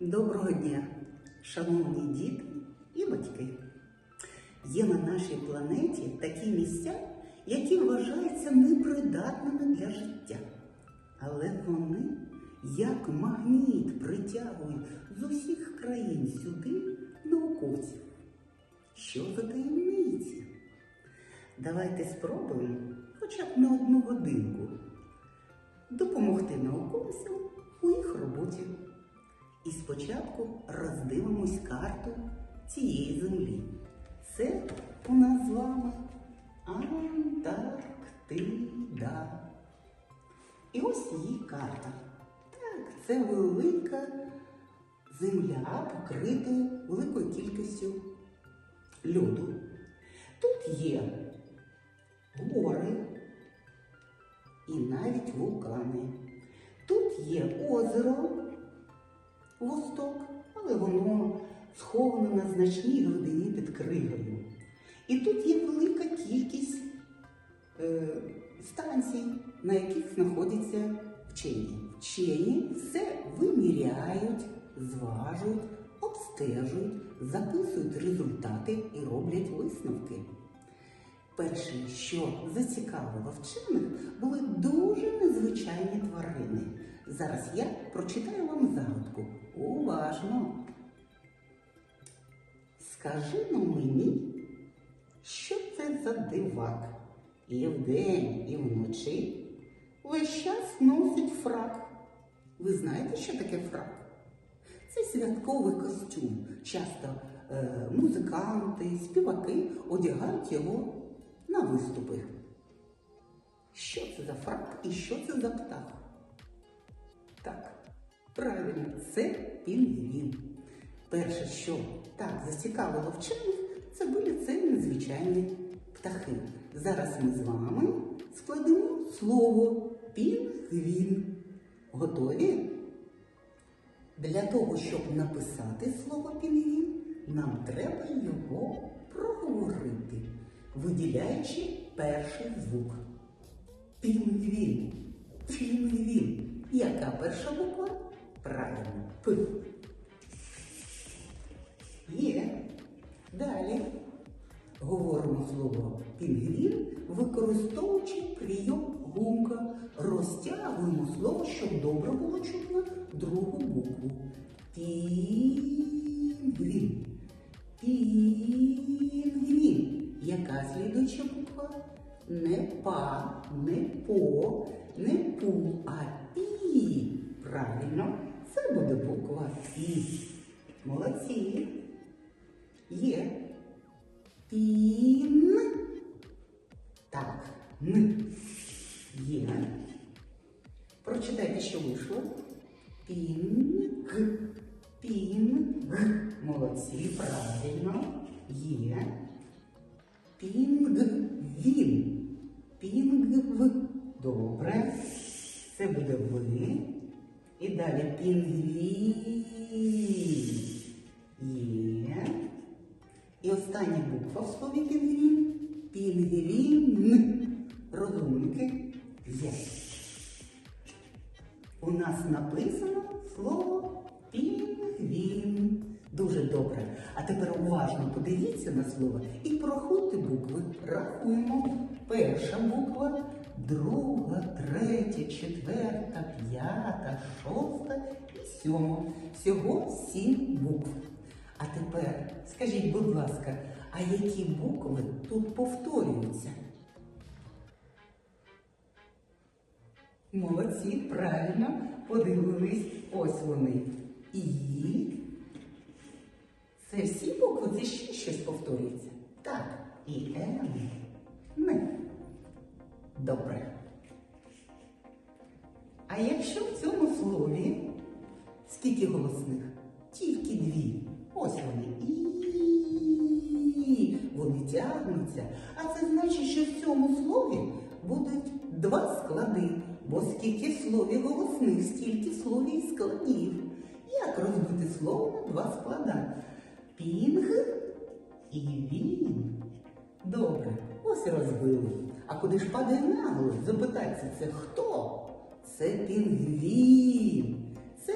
Доброго дня, шановні діти і батьки. Є на нашій планеті такі місця, які вважаються непридатними для життя. Але вони, як магніт, притягують з усіх країн сюди науковців. Що за таємниці? Давайте спробуємо хоча б на одну годинку допомогти науковцям. І спочатку роздивимось карту цієї землі. Це у нас з вами Антарктида. І ось її карта. Так, це велика земля, покрита великою кількістю льоду. Тут є гори і навіть вулкани. Тут є озеро. Восток, але воно сховане на значній глибині під кригою. І тут є велика кількість е, станцій, на яких знаходяться вчені. Вчені все виміряють, зважують, обстежують, записують результати і роблять висновки. Перше, що зацікавило вчених, були дуже незвичайні тварини. Зараз я прочитаю вам загадку. Уважно. Скажи ну мені, що це за дивак? І вдень, і вночі весь час носить фрак. Ви знаєте, що таке фрак? Це святковий костюм. Часто е, музиканти, співаки одягають його на виступи. Що це за фрак і що це за птах? Так, правильно, це пінгвін. Перше, що так зацікавило вчених, це були це незвичайні птахи. Зараз ми з вами складемо слово пінгвін. Готові? Для того, щоб написати слово пінгвін, нам треба його проговорити, виділяючи перший звук. Пінгвін. Пінгвін. Яка перша буква? Правильно. П. Є. Далі. Говоримо слово пінгвін, використовуючи прийом гумка. Розтягуємо слово, щоб добре було чутно другу букву. Пінгвін. Буде буква І. Молодці. Є. Пін. Так, н. Є. Прочитайте, що вийшло. Пінг. Пінг. Молодці, правильно. Є. Пінгвін. Пінгв. Добре. Це буде ви. Далі пінгвін. Є. І остання буква в слові пінгвін. Пінгвін. Розумники є. У нас написано слово пінгвін. Дуже добре. А тепер уважно подивіться на слово і порахуйте букви. Рахуємо. Перша буква, друга, третя, четверта, п'ята, шоста і сьома. Всього сім букв. А тепер скажіть, будь ласка, а які букви тут повторюються? Молодці, правильно подивились. Ось вони. І. Це всі букви, це ще щось повторюється. Так, і М. Не. Добре. А якщо в цьому слові скільки голосних? Тільки дві. Ось вони. І вони тягнуться. А це значить, що в цьому слові будуть два склади. Бо скільки в слові голосних, стільки в слові і складів. Як розбити слово на два склада? Пінг і він. Добре, ось розбили. А куди ж падає наголос? Запитається, це хто? Це пінгвін. Це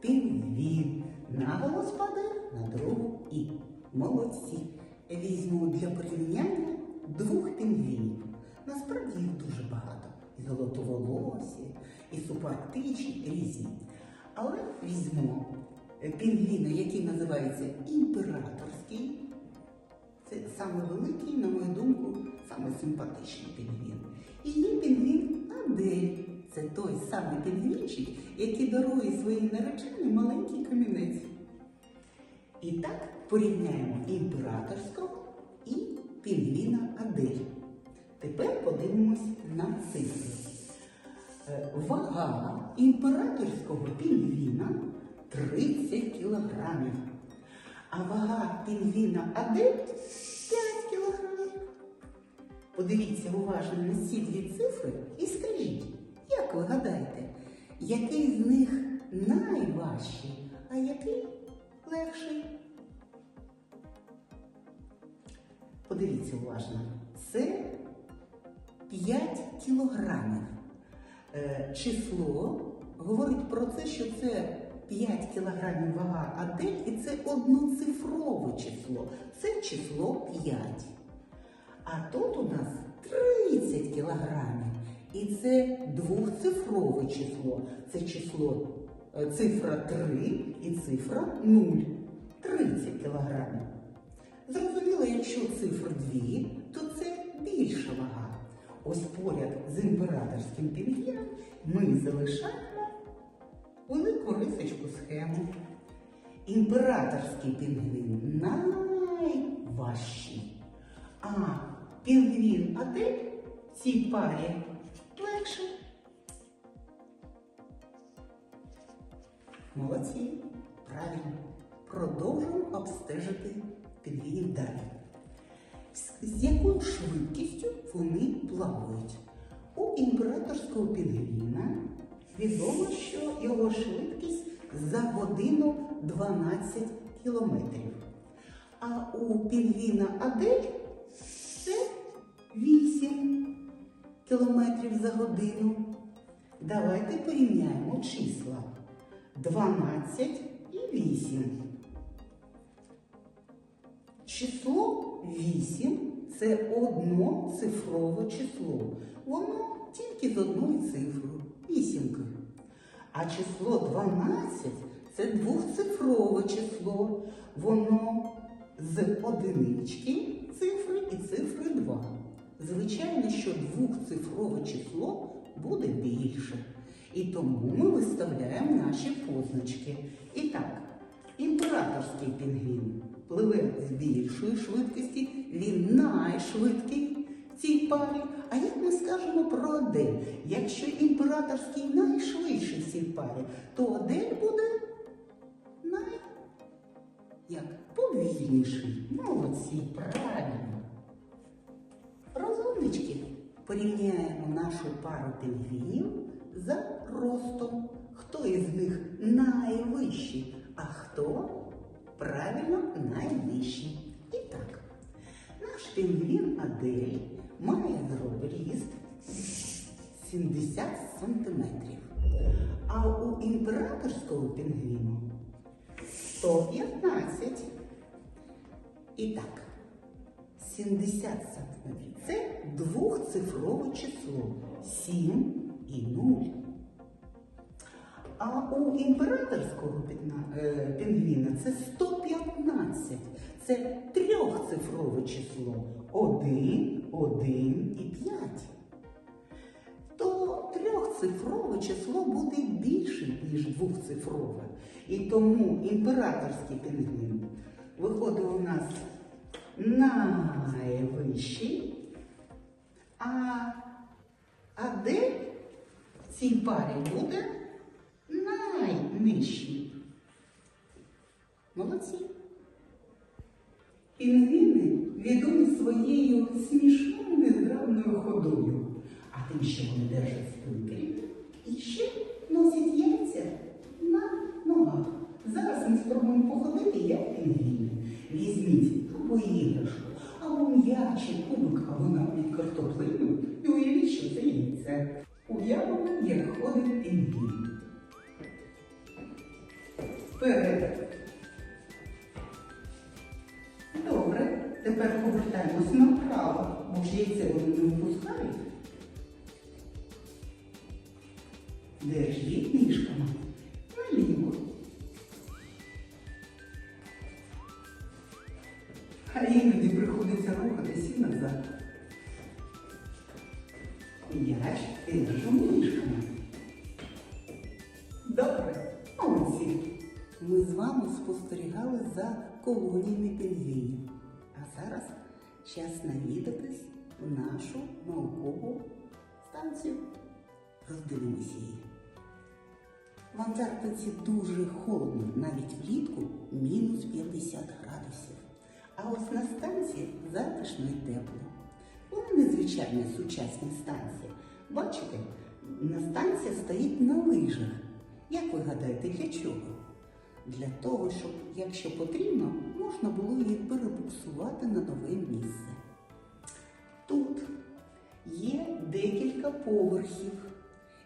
пінгвін. наголос падає на другу і. Молодці. Візьму для порівняння двох пінгвінів. Насправді їх дуже багато. І золотоволосі, і супарктичні, різні. Але візьмемо е, пінгвіна, який називається імператорський. Це саме великий, на мою думку, саме симпатичний пінгвін. І є пінгвін Адель. Це той самий пінгвінчик, який дарує своїй нареченій маленький камінець. І так порівняємо імператорського і пінгвіна Адель. Тепер подивимось на цифри. Е, Вага імператорського пінгвіна 30 кілограмів. А вага пінгвіна Адель 5 кілограмів. Подивіться уважно на ці дві цифри і скажіть, ви гадаєте, який з них найважчий, а який легший? Подивіться уважно. Це 5 кілограмів. Е, число говорить про це, що це 5 кілограмів вага Адель, і це одноцифрове число. Це число 5. А тут у нас 30 кілограмів. І це двохцифрове число. Це число е, цифра 3 і цифра 0. 30 кілограмів. Зрозуміло, якщо цифр 2, то це більша вага. Ось поряд з імператорським пінгвіном ми залишаємо велику рисочку схему. Імператорський пінгвін найважчий. А пінгвін Адель в цій парі легший. Молодці, правильно. Продовжуємо обстежити пінгвінів далі. З- якою швидкістю вони плавають? У імператорського пінгвіна відомо, що його швидкість за годину 12 кілометрів. А у пінгвіна Адель це 8 кілометрів за годину. Давайте порівняємо числа 12 і 8. Число 8 це одноцифрове число. Воно тільки з одною цифрою вісімкою. А число 12 це двохцифрове число. Воно з одинички цифри і цифри 2. Звичайно, що двохцифрове число буде більше. І тому ми виставляємо наші позначки. І так, імператорський пінгвін пливе з більшої швидкості, він найшвидкий в цій парі. А як ми скажемо про Адель? Якщо імператорський найшвидший в цій парі, то Адель буде най... як? повільніший. Молодці, правильно. Розумнички. Порівняємо нашу пару пінгвінів за ростом. Хто із них найвищий, а хто правильно найнижчий. І так, наш пінгвін Адель має зріст 70 сантиметрів. А у імператорського пінгвіну 115. І так, 70 сантиметрів. Це двохцифрове число. 7 і 0. А у імператорського е, пінгвіна це 115. Це трьохцифрове число. 1, 1 і 5. То трьохцифрове число буде більше, ніж двохцифрове. І тому імператорський пінгвін виходить у нас найвищий, а Адель в цій парі буде найнижчий. Молодці. Пінгвіни відомі своєю смішною незграбною ходою, а тим, що вони держать спинки і ще носять яйця на ногах. Зараз ми спробуємо походити, як пінгвіни. Візьміть маленьку іграшку або м'ячиком, ну, ну, або навіть картоплину і уявіть, що це яйце. Уявимо, як ходить пінгвін. Вперед. Добре. Тепер повертаємось направо. бо ж яйце вони не випускають. Держіть ніжками. Назад. М'яч держимо ніжками. Добре, молодці. Ми з вами спостерігали за колоніями пінгвінів. А зараз час навідатись в нашу наукову станцію. Роздивимося її. В Антарктиці дуже холодно, навіть влітку мінус 50 градусів. А ось на станції затишно і тепло. Вони незвичайні сучасні станції. Бачите, на станція стоїть на лижах. Як ви гадаєте, для чого? Для того, щоб, якщо потрібно, можна було її перебуксувати на нове місце. Тут є декілька поверхів,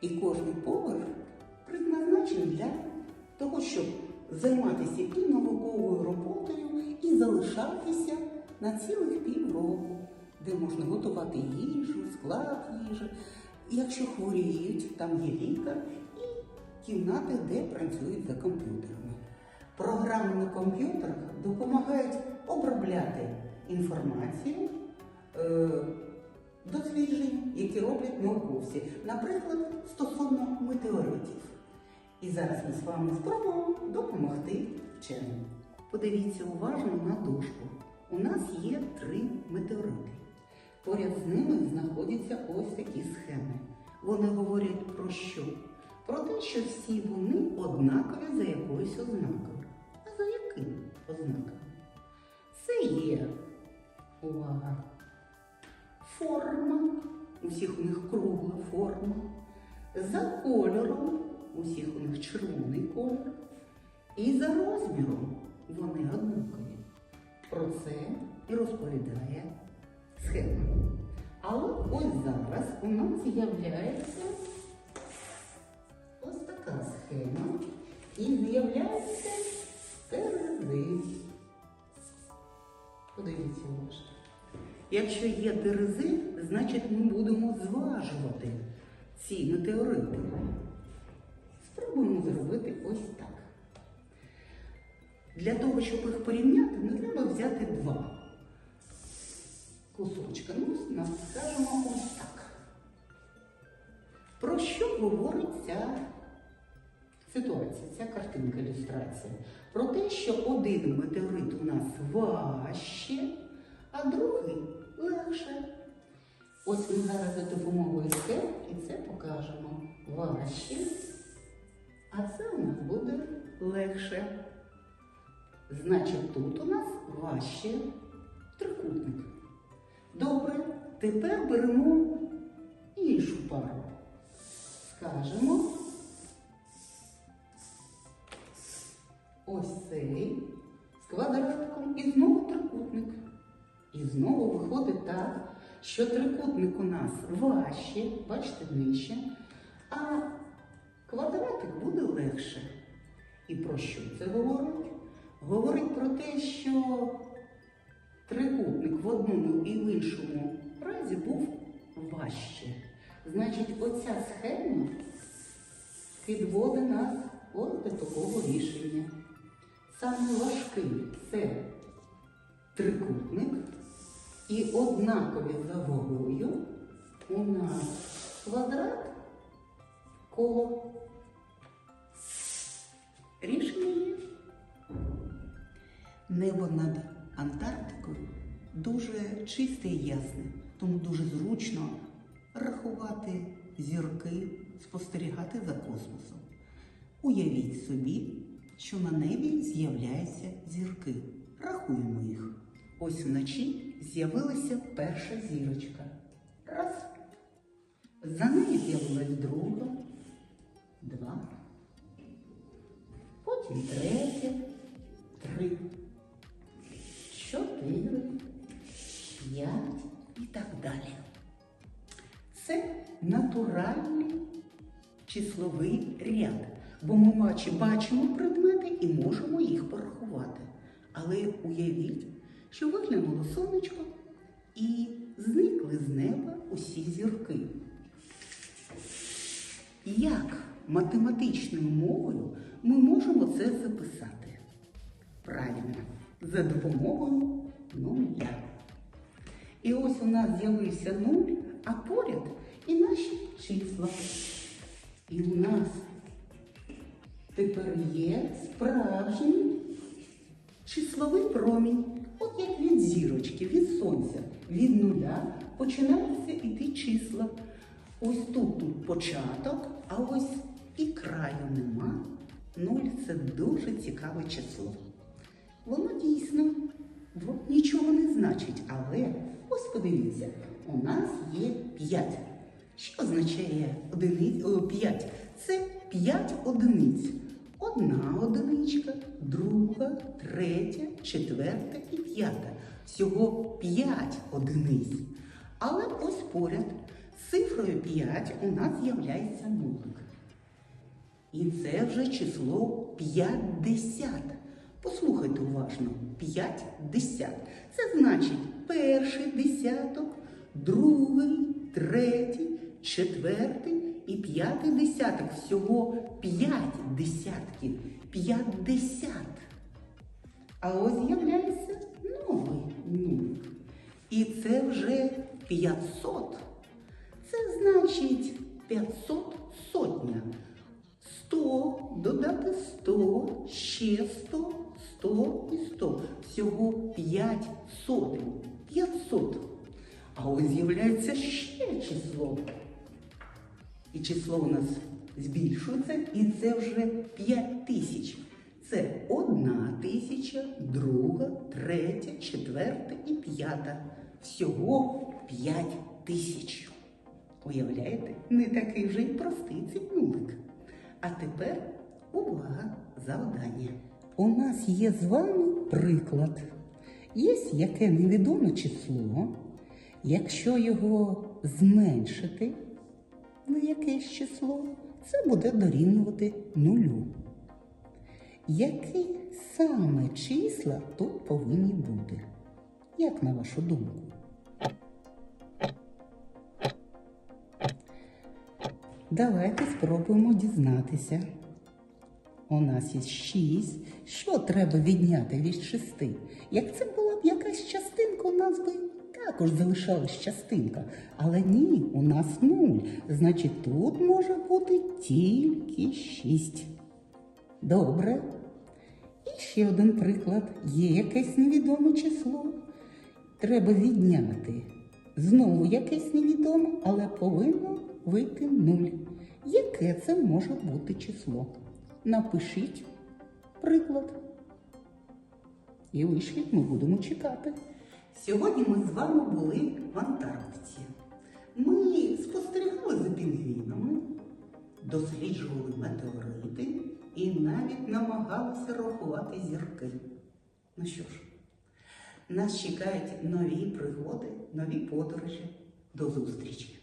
і кожен поверх предназначений для того, щоб займатися і науковою роботою, і залишатися на цілих півроку, де можна готувати їжу, склад їжі. Якщо хворіють, там є лікар і кімнати, де працюють за комп'ютерами. Програми на комп'ютерах допомагають обробляти інформацію, е, досліджень, які роблять науковці, наприклад, стосовно метеоритів. І зараз ми з вами спробуємо допомогти вченим. Подивіться уважно на дошку. У нас є три метеорити. Поряд з ними знаходяться ось такі схеми. Вони говорять про що? Про те, що всі вони однакові за якоюсь ознакою. А за якими ознаками? Це є увага. Форма. У всіх у них кругла форма. За кольором у всіх у них червоний колір. І за розміром вони однакові. Про це і розповідає схема. Але ось зараз у нас з'являється ось така схема. І з'являється терези. Подивіться уважно. Якщо є терези, значить ми будемо зважувати ці метеорити. Спробуємо зробити ось так. Для того, щоб їх порівняти, не треба взяти два кусочка. Ну, скажемо ось так. Про що говорить ця ситуація, ця картинка ілюстрація? Про те, що один метеорит у нас важче, а другий легше. Ось ми зараз за допомогою схем і це покажемо. Важче, а це у нас буде легше. Значить, тут у нас важче трикутник. Добре, тепер беремо іншу пару. Скажемо. Ось цей з квадратиком і знову трикутник. І знову виходить так, що трикутник у нас важче, бачите, нижче, а квадратик буде легше. І про що це говорить? Говорить про те, що трикутник в одному і в іншому разі був важче. Значить, оця схема підводить нас ось до такого рішення. Саме важкий це трикутник, і однакові за вагою у нас квадрат коло. Рішення. Небо над Антарктикою дуже чисте і ясне, тому дуже зручно рахувати зірки, спостерігати за космосом. Уявіть собі, що на небі з'являються зірки. Рахуємо їх. Ось вночі з'явилася перша зірочка. Раз. За нею з'явилась друга, два. Потім третя, три, натуральний числовий ряд, бо ми бачимо предмети і можемо їх порахувати. Але уявіть, що виглянуло сонечко і зникли з неба усі зірки. Як математичною мовою ми можемо це записати? Правильно, за допомогою нуля. І ось у нас з'явився нуль, а поряд і наші числа. І у нас тепер є справжній числовий промінь. От як від зірочки, від сонця, від нуля починаються іти числа. Ось тут, тут початок, а ось і краю нема. Нуль це дуже цікаве число. Воно дійсно нічого не значить, але ось подивіться, у нас є 5. Що означає 5? Це 5 одиниць. Одна одиничка, друга, третя, четверта і п'ята. Всього 5 одиниць. Але ось поряд з цифрою 5 у нас з'являється нулик. І це вже число 50. Послухайте уважно, 50. Це значить перший десяток, другий, третій, четвертий і п'ятий десяток. Всього 5 десятків. 50. А ось з'являється новий нулик. І це вже 500. Це значить 500 сотня. 100 додати 100, ще 100, 100 і 100. Всього 5 сотень. 500. А ось з'являється ще число. І число у нас збільшується, і це вже 5 тисяч. Це одна тисяча, друга, третя, четверта і п'ята. Всього 5 тисяч. Уявляєте, не такий вже й простий цей нулик. А тепер увага, завдання. У нас є з вами приклад. Є яке невідоме число, якщо його зменшити на якесь число, це буде дорівнювати нулю. Які саме числа тут повинні бути? Як на вашу думку? Давайте спробуємо дізнатися. У нас є 6. Що треба відняти від 6? Як це була б якась частинка, у нас би також залишалась частинка. Але ні, у нас 0. Значить, тут може бути тільки 6. Добре. І ще один приклад. Є якесь невідоме число. Треба відняти. Знову якесь невідоме, але повинно вийти нуль. Яке це може бути число? Напишіть приклад. І вишліть ми будемо чекати. Сьогодні ми з вами були в Антарктиці. Ми спостерігали за пінгвінами, досліджували метеорити і навіть намагалися рахувати зірки. Ну що ж, нас чекають нові пригоди, нові подорожі. До зустрічі!